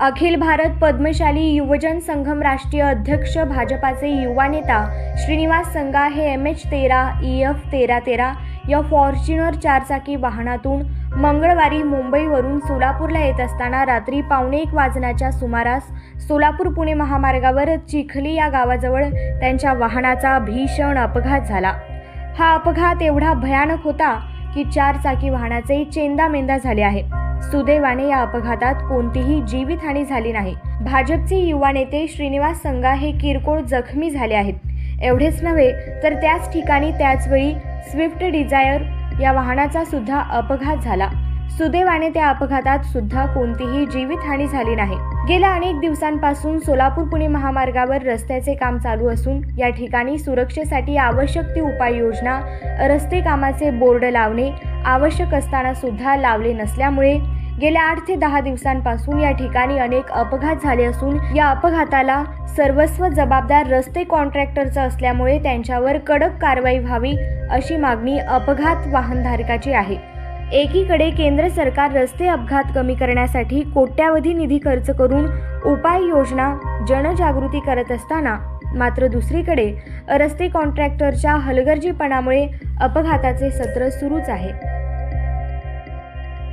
अखिल भारत पद्मशाली युवजन संघम राष्ट्रीय अध्यक्ष भाजपाचे युवा नेता श्रीनिवास संगा हे एम एच तेरा ई एफ तेरा तेरा या फॉर्च्युनर चारचाकी वाहनातून मंगळवारी मुंबईवरून सोलापूरला येत असताना रात्री पावणे एक वाजण्याच्या सुमारास सोलापूर पुणे महामार्गावर चिखली या गावाजवळ त्यांच्या वाहनाचा भीषण अपघात झाला. हा अपघात एवढा भयानक होता की चार चाकी वाहनाचे चेंदामेंदा झाले आहे सुदैवाने या अपघातात कोणतीही जीवितहानी झाली नाही. भाजपचे युवा नेते श्रीनिवास संगा हे किरकोळ जखमी झाले आहेत. एवढेच नव्हे तर त्याच ठिकाणी त्याचवेळी स्विफ्ट डिझायर या वाहनाचा सुद्धा अपघात झाला. सुदैवाने त्या अपघातात सुद्धा कोणतीही जीवितहानी झाली नाही. गेल्या अनेक दिवसांपासून सोलापूर पुणे महामार्गावर रस्त्याचे काम चालू असून या ठिकाणी सुरक्षेसाठी आवश्यक ती उपाययोजना रस्ते कामाचे बोर्ड लावणे आवश्यक असताना सुद्धा लावले नसल्यामुळे गेल्या आठ ते दहा दिवसांपासून या ठिकाणी अनेक अपघात झाले असून या अपघाताला सर्वस्व जबाबदार रस्ते कॉन्ट्रॅक्टरचं असल्यामुळे त्यांच्यावर कडक कारवाई व्हावी अशी मागणी अपघात वाहनधारकाची आहे. एकीकडे केंद्र सरकार रस्ते अपघात कमी करण्यासाठी कोट्यावधी निधी खर्च करून उपाययोजना जनजागृती करत असताना मात्र दुसरीकडे रस्ते कॉन्ट्रॅक्टरच्या हलगर्जीपणामुळे अपघाताचे सत्र सुरूच आहे.